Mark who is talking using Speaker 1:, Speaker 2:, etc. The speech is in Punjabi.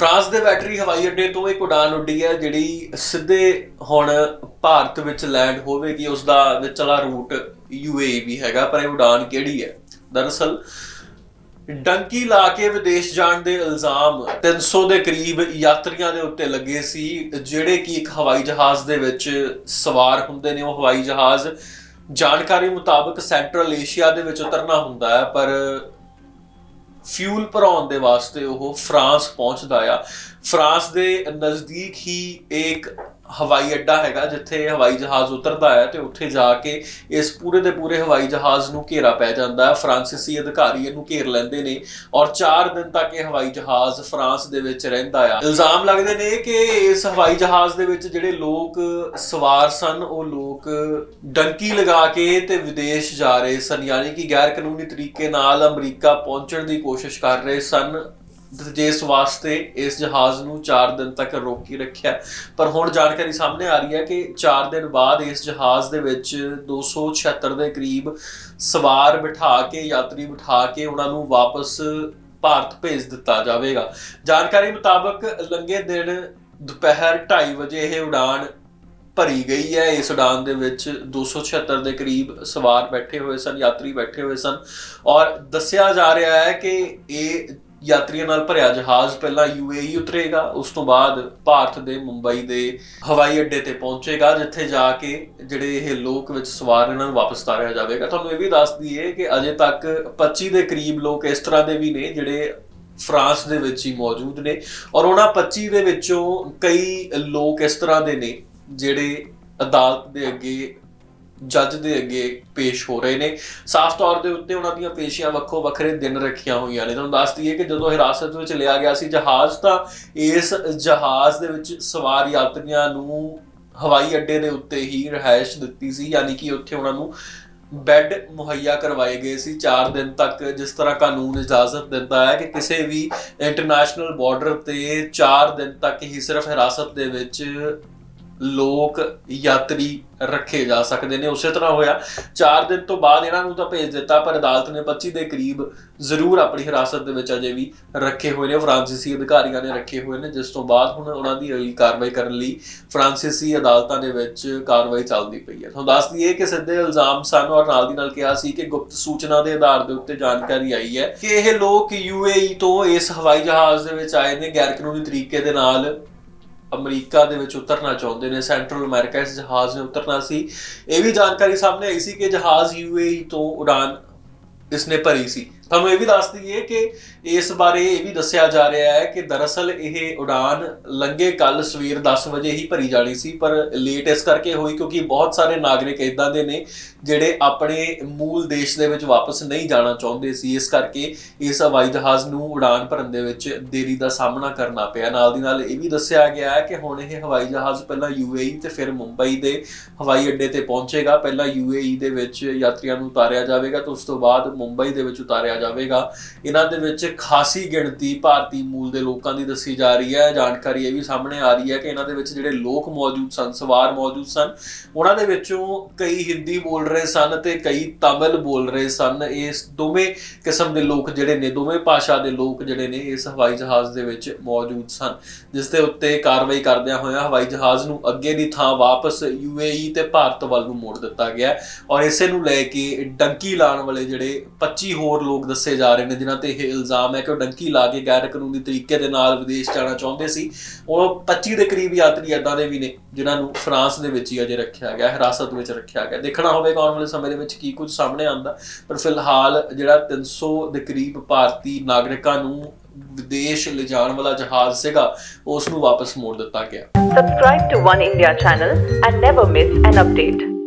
Speaker 1: ਫਰਾਂਸ ਦੇ ਬੈਟਰੀ ਹਵਾਈ ਅੱਡੇ ਤੋਂ ਇੱਕ ਉਡਾਨ ਉੱਡੀ ਹੈ, ਜਿਹੜੀ ਸਿੱਧੇ ਹੁਣ ਭਾਰਤ ਵਿੱਚ ਲੈਂਡ ਹੋਵੇਗੀ ਉਸ ਦਾ ਵਿਚਲਾ ਰੂਟ ਯੂਏਈ ਵੀ ਹੈਗਾ, ਪਰ ਇਹ ਉਡਾਨ ਕਿਹੜੀ ਹੈ? ਦਰਅਸਲ, ਡੰਕੀ ਲਾ ਕੇ ਵਿਦੇਸ਼ ਜਾਣ ਦੇ ਇਲਜ਼ਾਮ 300 ਦੇ ਕਰੀਬ ਯਾਤਰੀਆਂ ਦੇ ਉੱਤੇ ਲੱਗੇ ਸੀ, ਜਿਹੜੇ ਕਿ ਇੱਕ ਹਵਾਈ ਜਹਾਜ਼ ਦੇ ਵਿੱਚ ਸਵਾਰ ਹੁੰਦੇ ਨੇ। ਉਹ ਹਵਾਈ ਜਹਾਜ਼ ਜਾਣਕਾਰੀ ਮੁਤਾਬਕ ਸੈਂਟਰਲ ਏਸ਼ੀਆ ਦੇ ਵਿੱਚ ਉਤਰਨਾ ਹੁੰਦਾ ਹੈ, ਪਰ ਫਿਊਲ ਭਰਾਉਣ ਦੇ ਵਾਸਤੇ ਉਹ ਫਰਾਂਸ ਪਹੁੰਚਦਾ ਆ। ਫਰਾਂਸ ਦੇ ਨਜ਼ਦੀਕ ਹੀ ਇੱਕ ਹਵਾਈ ਅੱਡਾ ਹੈਗਾ ਜਿੱਥੇ ਹਵਾਈ ਜਹਾਜ਼ ਉਤਰਦਾ ਹੈ ਤੇ ਉੱਥੇ ਜਾ ਕੇ ਇਸ ਪੂਰੇ ਦੇ ਪੂਰੇ ਹਵਾਈ ਜਹਾਜ਼ ਨੂੰ ਘੇਰਾ ਪੈ ਜਾਂਦਾ ਹੈ। ਫਰਾਂਸੀਸੀ ਅਧਿਕਾਰੀ ਇਹਨੂੰ ਘੇਰ ਲੈਂਦੇ ਨੇ ਔਰ 4 ਦਿਨ ਤੱਕ ਇਹ ਹਵਾਈ ਜਹਾਜ਼ ਫਰਾਂਸ ਦੇ ਵਿੱਚ ਰਹਿੰਦਾ ਆ। ਇਲਜ਼ਾਮ ਲੱਗਦੇ ਨੇ ਕਿ ਇਸ ਹਵਾਈ ਜਹਾਜ਼ ਦੇ ਵਿੱਚ ਜਿਹੜੇ ਲੋਕ ਸਵਾਰ ਸਨ, ਉਹ ਲੋਕ ਡੰਕੀ ਲਗਾ ਕੇ ਤੇ ਵਿਦੇਸ਼ ਜਾ ਰਹੇ ਸਨ, ਯਾਨੀ ਕਿ ਗੈਰ ਕਾਨੂੰਨੀ ਤਰੀਕੇ ਨਾਲ ਅਮਰੀਕਾ ਪਹੁੰਚਣ ਦੀ ਕੋਸ਼ਿਸ਼ ਕਰ ਰਹੇ ਸਨ। ਤੇ ਜਿਸ ਵਾਸਤੇ ਇਸ ਜਹਾਜ਼ ਨੂੰ 4 ਦਿਨ ਤੱਕ ਰੋਕੀ ਰੱਖਿਆ। ਪਰ ਹੁਣ ਜਾਣਕਾਰੀ ਸਾਹਮਣੇ ਆ ਰਹੀ ਹੈ ਕਿ 4 ਦਿਨ ਬਾਅਦ ਇਸ ਜਹਾਜ਼ ਦੇ ਵਿੱਚ 276 ਦੇ ਕਰੀਬ ਸਵਾਰ ਬਿਠਾ ਕੇ, ਯਾਤਰੀ ਬਿਠਾ ਕੇ ਉਹਨਾਂ ਨੂੰ ਵਾਪਸ ਭਾਰਤ ਭੇਜ ਦਿੱਤਾ ਜਾਵੇਗਾ। ਜਾਣਕਾਰੀ ਮੁਤਾਬਕ ਲੰਗੇ ਦਿਨ ਦੁਪਹਿਰ 2:30 ਵਜੇ ਇਹ ਉਡਾਨ ਭਰੀ ਗਈ ਹੈ। ਇਸ ਉਡਾਨ ਦੇ ਵਿੱਚ 276 ਦੇ ਕਰੀਬ ਸਵਾਰ ਬੈਠੇ ਹੋਏ ਸਨ, ਯਾਤਰੀ ਬੈਠੇ ਹੋਏ ਸਨ ਔਰ ਦੱਸਿਆ ਜਾ ਰਿਹਾ ਹੈ ਕਿ ਇਹ ਯਾਤਰੀਆਂ ਨਾਲ ਭਰਿਆ ਜਹਾਜ਼ ਪਹਿਲਾਂ ਯੂਏਈ ਉਤਰੇਗਾ, ਉਸ ਤੋਂ ਬਾਅਦ ਭਾਰਤ ਦੇ ਮੁੰਬਈ ਦੇ ਹਵਾਈ ਅੱਡੇ ਤੇ ਪਹੁੰਚੇਗਾ, ਜਿੱਥੇ ਜਾ ਕੇ ਜਿਹੜੇ ਇਹ ਲੋਕ ਵਿੱਚ ਸਵਾਰ ਇਹਨਾਂ ਨੂੰ ਵਾਪਸ ਤਾਰਿਆ ਜਾਵੇਗਾ। ਤੁਹਾਨੂੰ ਇਹ ਵੀ ਦੱਸ ਦਈਏ ਕਿ ਅਜੇ ਤੱਕ 25 ਦੇ ਕਰੀਬ ਲੋਕ ਇਸ ਤਰ੍ਹਾਂ ਦੇ ਵੀ ਨੇ ਜਿਹੜੇ ਫਰਾਂਸ ਦੇ ਵਿੱਚ ਹੀ ਮੌਜੂਦ ਨੇ। ਔਰ ਉਹਨਾਂ 25 ਦੇ ਵਿੱਚੋਂ ਕਈ ਲੋਕ ਇਸ ਤਰ੍ਹਾਂ ਦੇ ਨੇ ਜਿਹੜੇ ਅਦਾਲਤ ਦੇ ਅੱਗੇ ਜੱਜ ਦੇ ਅੱਗੇ ਪੇਸ਼ ਹੋ ਰਹੇ ਨੇ। ਸਾਫ਼ ਤੌਰ ਦੇ ਉੱਤੇ ਉਹਨਾਂ ਦੀਆਂ ਪੇਸ਼ੀਆਂ ਵੱਖੋ ਵੱਖਰੇ ਦਿਨ ਰੱਖੀਆਂ ਹੋਈਆਂ ਨੇ। ਤੁਹਾਨੂੰ ਦੱਸ ਦਈਏ ਕਿ ਜਦੋਂ ਹਿਰਾਸਤ ਵਿੱਚ ਲਿਆ ਗਿਆ ਸੀ ਜਹਾਜ਼, ਤਾਂ ਇਸ ਜਹਾਜ਼ ਦੇ ਵਿੱਚ ਸਵਾਰ ਯਾਤਰੀਆਂ ਨੂੰ ਹਵਾਈ ਅੱਡੇ ਦੇ ਉੱਤੇ ਹੀ ਰਿਹਾਇਸ਼ ਦਿੱਤੀ ਸੀ, ਯਾਨੀ ਕਿ ਉੱਥੇ ਉਹਨਾਂ ਨੂੰ ਬੈੱਡ ਮੁਹੱਈਆ ਕਰਵਾਏ ਗਏ ਸੀ। 4 ਦਿਨ ਤੱਕ ਜਿਸ ਤਰ੍ਹਾਂ ਕਾਨੂੰਨ ਇਜਾਜ਼ਤ ਦਿੰਦਾ ਹੈ ਕਿ ਕਿਸੇ ਵੀ ਇੰਟਰਨੈਸ਼ਨਲ ਬਾਰਡਰ ਤੇ 4 ਦਿਨ ਤੱਕ ਹੀ ਸਿਰਫ ਹਿਰਾਸਤ ਦੇ ਵਿੱਚ ਲੋਕ ਯਾਤਰੀ ਰੱਖੇ ਜਾ ਸਕਦੇ ਨੇ। ਉਸੇ ਤਰ੍ਹਾਂ ਹੋਇਆ। 4 ਦਿਨ ਤੋਂ ਬਾਅਦ ਇਹਨਾਂ ਨੂੰ ਤਾਂ ਭੇਜ ਦਿੱਤਾ, ਪਰ ਅਦਾਲਤ ਨੇ 25 ਦੇ ਕਰੀਬ ਜ਼ਰੂਰ ਆਪਣੀ ਹਿਰਾਸਤ ਦੇ ਵਿੱਚ ਅਜੇ ਵੀ ਰੱਖੇ ਹੋਏ ਨੇ। ਫਰਾਂਸੀਸੀ ਅਧਿਕਾਰੀਆਂ ਨੇ ਰੱਖੇ ਹੋਏ ਨੇ, ਜਿਸ ਤੋਂ ਬਾਅਦ ਹੁਣ ਉਹਨਾਂ ਦੀ ਅਗਲੀ ਕਾਰਵਾਈ ਕਰਨ ਲਈ ਫਰਾਂਸੀਸੀ ਅਦਾਲਤਾਂ ਦੇ ਵਿੱਚ ਕਾਰਵਾਈ ਚੱਲਦੀ ਪਈ ਹੈ। ਤੁਹਾਨੂੰ ਦੱਸ ਦਈਏ ਕਿ ਸਿੱਧੇ ਇਲਜ਼ਾਮ ਸਨ ਔਰ ਨਾਲ ਦੀ ਨਾਲ ਕਿਹਾ ਸੀ ਕਿ ਗੁਪਤ ਸੂਚਨਾ ਦੇ ਆਧਾਰ ਦੇ ਉੱਤੇ ਜਾਣਕਾਰੀ ਆਈ ਹੈ ਕਿ ਇਹ ਲੋਕ ਯੂਏਈ ਤੋਂ ਇਸ ਹਵਾਈ ਜਹਾਜ਼ ਦੇ ਵਿੱਚ ਆਏ ਨੇ। ਗੈਰ ਕਾਨੂੰਨੀ ਤਰੀਕੇ ਦੇ ਨਾਲ ਅਮਰੀਕਾ ਦੇ ਵਿੱਚ ਉਤਰਨਾ ਚਾਹੁੰਦੇ ਨੇ ਸੈਂਟਰਲ ਅਮਰੀਕਾ ਇਸ ਜਹਾਜ਼ ਨੇ ਉਤਰਨਾ ਸੀ। ਇਹ ਵੀ ਜਾਣਕਾਰੀ ਸਾਹਮਣੇ ਆਈ ਸੀ ਕਿ ਜਹਾਜ਼ ਯੂਏਈ ਤੋਂ ਉਡਾਨ ਇਸਨੇ ਭਰੀ ਸੀ। ਤੁਹਾਨੂੰ ਇਹ ਵੀ ਦੱਸ ਦਈਏ ਕਿ ਇਸ ਬਾਰੇ ਇਹ ਵੀ ਦੱਸਿਆ ਜਾ ਰਿਹਾ ਹੈ ਕਿ ਦਰਅਸਲ ਇਹ ਉਡਾਨ ਲੰਗੇ ਕੱਲ ਸਵੇਰ 10 ਵਜੇ ਹੀ ਭਰੀ ਜਾਣੀ ਸੀ, ਪਰ ਲੇਟ ਇਸ ਕਰਕੇ ਹੋਈ ਕਿਉਂਕਿ ਬਹੁਤ ਸਾਰੇ ਨਾਗਰਿਕ ਇਦਾਂ ਦੇ ਨੇ ਜਿਹੜੇ ਆਪਣੇ ਮੂਲ ਦੇਸ਼ ਦੇ ਵਿੱਚ ਵਾਪਸ ਨਹੀਂ ਜਾਣਾ ਚਾਹੁੰਦੇ ਸੀ। ਇਸ ਕਰਕੇ ਇਸ ਹਵਾਈ ਜਹਾਜ਼ ਨੂੰ ਉਡਾਨ ਭਰਨ ਦੇ ਵਿੱਚ ਦੇਰੀ ਦਾ ਸਾਹਮਣਾ ਕਰਨਾ ਪਿਆ। ਨਾਲ ਦੀ ਨਾਲ ਇਹ ਵੀ ਦੱਸਿਆ ਗਿਆ ਹੈ ਕਿ ਹੁਣ ਇਹ ਹਵਾਈ ਜਹਾਜ਼ ਪਹਿਲਾਂ ਯੂਏਈ ਤੇ ਫਿਰ ਮੁੰਬਈ ਦੇ ਹਵਾਈ ਅੱਡੇ ਤੇ ਪਹੁੰਚੇਗਾ। ਪਹਿਲਾਂ ਯੂਏਈ ਦੇ ਵਿੱਚ ਯਾਤਰੀਆਂ ਨੂੰ ਉਤਾਰਿਆ ਜਾਵੇਗਾ ਤੇ ਉਸ ਤੋਂ ਬਾਅਦ ਮੁੰਬਈ ਦੇ ਵਿੱਚ ਉਤਾਰਿਆ ਜਾਵੇਗਾ। ਇਹਨਾਂ ਦੇ ਵਿੱਚ ਖਾਸੀ ਗਿਣਤੀ ਭਾਰਤੀ ਮੂਲ ਦੇ ਲੋਕਾਂ ਦੀ ਦੱਸੀ ਜਾ ਰਹੀ ਹੈ। ਜਾਣਕਾਰੀ ਇਹ ਵੀ ਸਾਹਮਣੇ ਆ ਰਹੀ ਹੈ ਕਿ ਇਹਨਾਂ ਦੇ ਵਿੱਚ ਜਿਹੜੇ ਲੋਕ ਮੌਜੂਦ ਸਨ, ਸਵਾਰ ਮੌਜੂਦ ਸਨ, ਉਹਨਾਂ ਦੇ ਵਿੱਚੋਂ ਕਈ ਹਿੰਦੀ ਬੋਲ ਰਹੇ ਸਨ ਤੇ ਕਈ ਤਮਿਲ ਬੋਲ ਰਹੇ ਸਨ। ਇਸ ਦੋਵੇਂ ਕਿਸਮ ਦੇ ਲੋਕ ਜਿਹੜੇ ਨੇ, ਦੋਵੇਂ ਭਾਸ਼ਾ ਦੇ ਲੋਕ ਜਿਹੜੇ ਨੇ ਇਸ ਹਵਾਈ ਜਹਾਜ਼ ਦੇ ਵਿੱਚ ਮੌਜੂਦ ਸਨ, ਜਿਸ ਦੇ ਉੱਤੇ ਕਾਰਵਾਈ ਕਰਦਿਆਂ ਹੋਇਆ ਹਵਾਈ ਜਹਾਜ਼ ਨੂੰ ਅੱਗੇ ਦੀ ਥਾਂ ਵਾਪਸ ਯੂਏਈ ਤੇ ਭਾਰਤ ਵੱਲ ਨੂੰ ਮੋੜ ਦਿੱਤਾ ਗਿਆ ਔਰ ਇਸੇ ਨੂੰ ਲੈ ਕੇ ਡੰਕੀ ਲਾਉਣ ਵਾਲੇ ਜਿਹੜੇ 25 ਹੋਰ ਲੋਕ ਦੱਸੇ ਜਾ ਰਹੇ ਨੇ, ਜਿਨ੍ਹਾਂ ਤੇ ਇਹ ਇਲਜ਼ਾਮ ਹੈ ਕਿ ਉਹ ਡੰਕੀ ਲਾ ਕੇ ਗੈਰ ਕਾਨੂੰਨੀ ਤਰੀਕੇ ਦੇ ਨਾਲ ਵਿਦੇਸ਼ ਜਾਣਾ ਚਾਹੁੰਦੇ ਸੀ। ਉਹ 25 ਦੇ ਕਰੀਬ ਯਾਤਰੀ ਏਦਾਂ ਦੇ ਵੀ ਨੇ, ਜਿਨ੍ਹਾਂ ਨੂੰ ਫਰਾਂਸ ਦੇ ਵਿੱਚ ਹੀ ਅਜੇ ਰੱਖਿਆ ਗਿਆ, ਹਿਰਾਸਤ ਵਿੱਚ ਰੱਖਿਆ ਗਿਆ। ਦੇਖਣਾ ਹੋਵੇਗਾ ਆਉਣ ਵਾਲੇ ਸਮੇਂ ਦੇ ਵਿੱਚ ਕੀ ਕੁਝ ਸਾਹਮਣੇ ਆਉਂਦਾ, ਪਰ ਫਿਲਹਾਲ ਜਿਹੜਾ 300 ਦੇ ਕਰੀਬ ਭਾਰਤੀ ਨਾਗਰਿਕਾਂ ਨੂੰ ਵਿਦੇਸ਼ ਲਿਜਾਣ ਵਾਲਾ ਜਹਾਜ਼ ਸੀਗਾ, ਉਸ ਨੂੰ ਵਾਪਸ ਮੋੜ ਦਿੱਤਾ ਗਿਆ।
Speaker 2: Subscribe to One India channel and never miss an update.